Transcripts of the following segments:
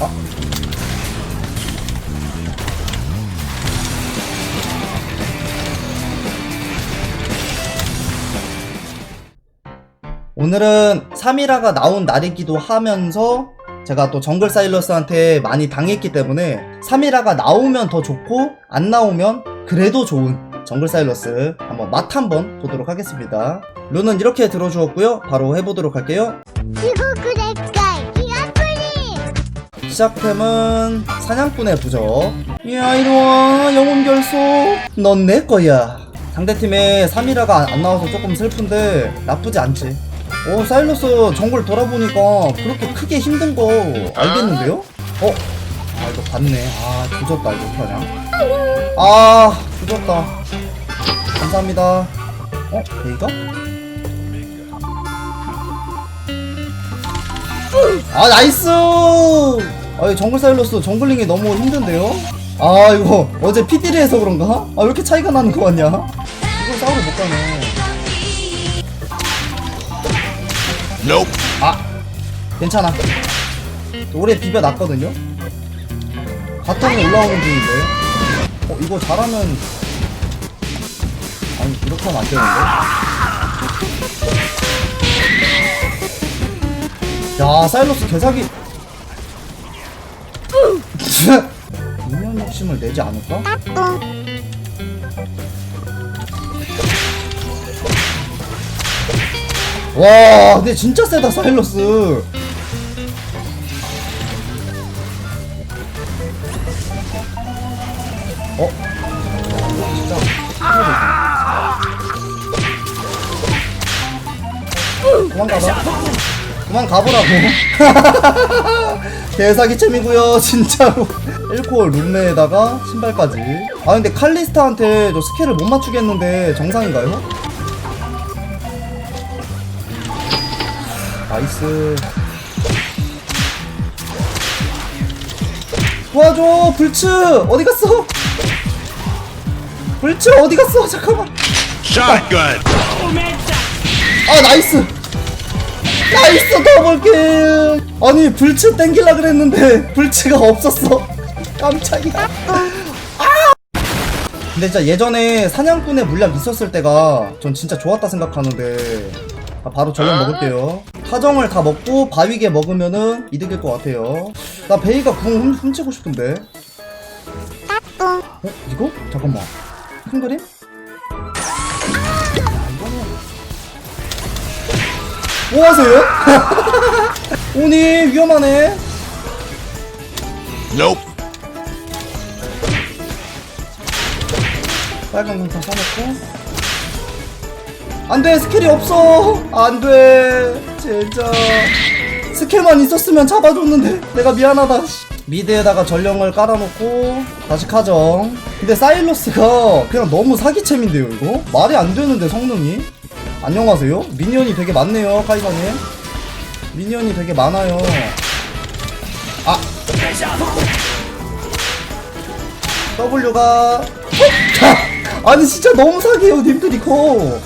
아. 오늘은 3이라가 나온 날이기도 하면서 제가 또 정글 사일러스한테 많이 당했기 때문에 3이라가 나오면 더 좋고 안 나오면 그래도 좋은 정글 사일러스 한번 맛 한번 보도록 하겠습니다. 룬은 이렇게 들어주었고요. 바로 해보도록 할게요. 地獄 시작템은 사냥꾼의 부적. 야 이리와 영혼 결속. 넌 내 거야. 상대팀에 3이라가 안, 안 나와서 조금 슬픈데 나쁘지 않지. 오 사일러스 정글 돌아보니까 그렇게 크게 힘든 거 알겠는데요? 어? 아 이거 봤네. 아 조졌다 이거 어떡하냐. 아 조졌다. 감사합니다. 어? 베이가? 아 나이스! 아 정글 사일러스 정글링이 너무 힘든데요? 아 이거 어제 PD를 해서 그런가? 아 왜 이렇게 차이가 나는 거 같냐? 이거 싸우러 못 가네 Nope. 아 괜찮아 오래 비벼놨거든요? 바텀에 올라오는 중인데 어 이거 잘하면 아니 이렇게 하면 안 되는데 야 사일러스 개사기 인연 욕심을 내지 않을까? 와 근데 진짜 세다 사일러스 어? 진짜 그만 가봐 그만 가보라고. 개사기챔이고요 진짜로. 1코어 룸메에다가 신발까지. 아 근데 칼리스타한테 저 스킬을 못 맞추겠는데 정상인가요? 나이스. 도와줘 불츠! 어디 갔어? 불츠 어디 갔어? 잠깐만. 아 나이스 나이스 더블킬 아니 불츠 땡길라 그랬는데 불츠가 없었어 깜짝이야 아! 근데 진짜 예전에 사냥꾼의 물약 있었을 때가 전 진짜 좋았다 생각하는데 아, 바로 전력 먹을게요 타정을 다 먹고 바위게 먹으면은 이득일 것 같아요 나 베이가 궁 훔, 훔치고 싶은데 어? 이거? 잠깐만 큰 그림? 뭐 하세요? 오니 위험하네. Nope. 빨간 강타 사놓고. 안 돼 스킬이 없어. 안 돼 진짜. 스킬만 있었으면 잡아줬는데 내가 미안하다. 씨. 미드에다가 전령을 깔아놓고 다시 카정. 근데 사일러스가 그냥 너무 사기챔인데요 이거? 말이 안 되는데 성능이? 안녕하세요. 미니언이 되게 많네요 카이사님. 미니언이 되게 많아요. 아. W가 아니 진짜 너무 사기예요 님들이 커.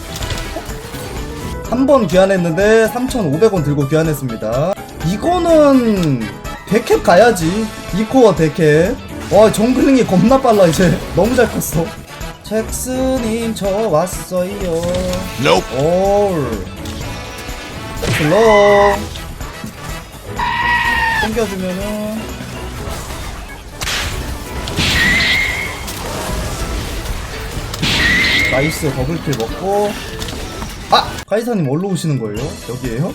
한 번 귀환했는데 3,500원 들고 귀환했습니다. 이거는 데캡 가야지. 이코어 데캡. 와 정글링이 겁나 빨라 이제. 너무 잘 컸어. 잭스님 저 왔어요. Nope. 올 슬로우 당겨주면은 나이스 더블킬 먹고 아! 카이사님 어디로 오시는 거예요? 여기에요?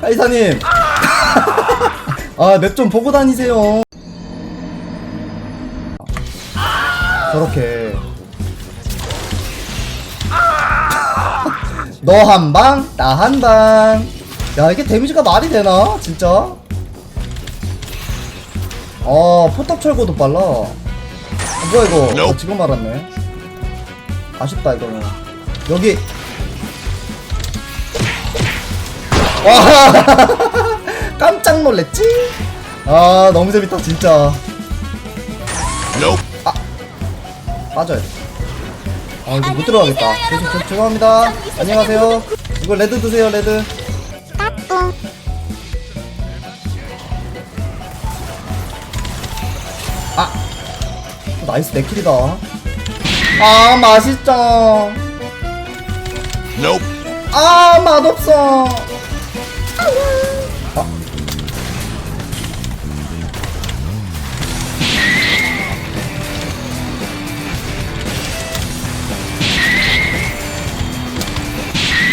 카이사님! 아 맵 좀 보고 다니세요 저렇게 너 한 방, 나 한 방. 야, 이게 데미지가 말이 되나? 진짜? 어, 포탑 철거도 빨라. 아, 뭐야, 이거. 어, Nope. 지금 알았네. 아쉽다, 이거는. 여기. 와! 깜짝 놀랬지? 아, 너무 재밌다, 진짜. Nope. 빠져야 돼. 아 이거 못 들어가겠다. 죄송, 죄송, 죄송합니다. 안녕하세요. 이거 레드 드세요 레드. 아 나이스 내킬이다. 아 맛있죠? 아 맛없어. 아.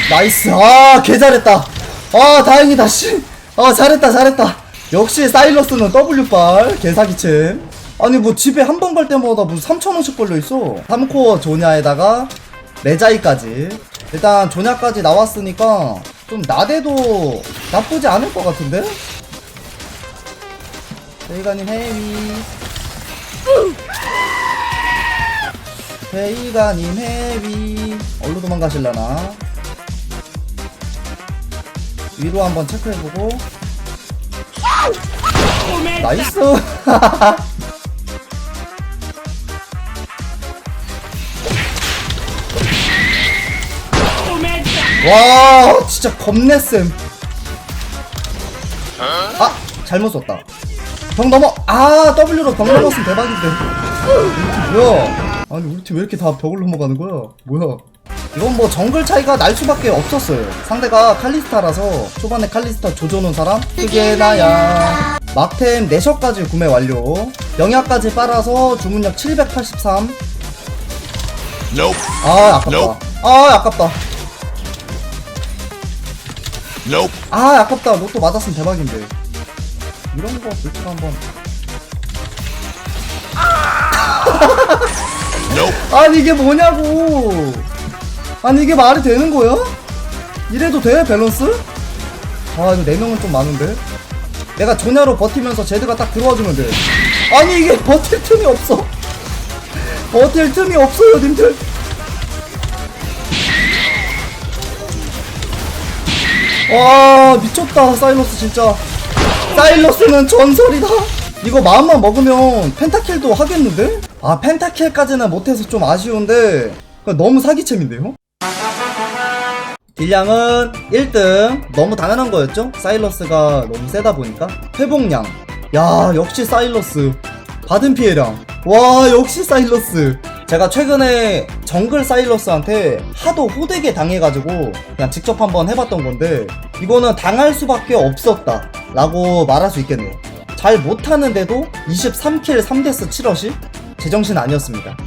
나이스. 아 개 잘했다. 아 다행이다 씨아 잘했다 잘했다. 역시 사일러스는 W발 개사기챔. 아니 뭐 집에 한 번 갈 때마다 무슨 3천원씩 걸려있어. 3코어 조냐에다가 레자이까지. 일단 조냐까지 나왔으니까 좀 나대도 나쁘지 않을 것 같은데? 베이가님 헤비 베이가님 헤비 어디로 도망가실라나 위로 한번 체크해보고. 나이스! 와 진짜 겁내 쌤. 아 잘못 썼다. 벽 넘어. 아 W로 벽 넘었으면 대박인데. 뭐야? 아니 우리 팀 왜 이렇게 다 벽을 넘어가는 거야? 뭐야 이건 뭐 정글 차이가 날 수밖에 없었어요. 상대가 칼리스타라서 초반에 칼리스타 조져놓은 사람? 그게 나야. 막템 4셔까지 구매 완료. 영약까지 빨아서 주문력 783 Nope. 아 아깝다. Nope. 아 아깝다. Nope. 아 아깝다. 로또 맞았으면 대박인데. 이런 거 솔직히 한번. Nope. 아니 이게 뭐냐고 아니 이게 말이 되는 거야? 이래도 돼 밸런스? 아 이거 4명은 좀 많은데 내가 조냐로 버티면서 제드가 딱 들어와주면 돼 아니 이게 버틸 틈이 없어 버틸 틈이 없어요 님들 와 미쳤다 사일러스 진짜 사일러스는 전설이다 이거 마음만 먹으면 펜타킬도 하겠는데? 아 펜타킬까지는 못해서 좀 아쉬운데 너무 사기챔인데요? 딜량은 1등. 너무 당연한 거였죠? 사일러스가 너무 세다 보니까. 회복량. 야 역시 사일러스. 받은 피해량. 와 역시 사일러스. 제가 최근에 정글 사일러스한테 하도 호되게 당해가지고 그냥 직접 한번 해봤던 건데 이거는 당할 수밖에 없었다 라고 말할 수 있겠네요. 잘 못하는데도 23킬 3데스 7어시? 제정신 아니었습니다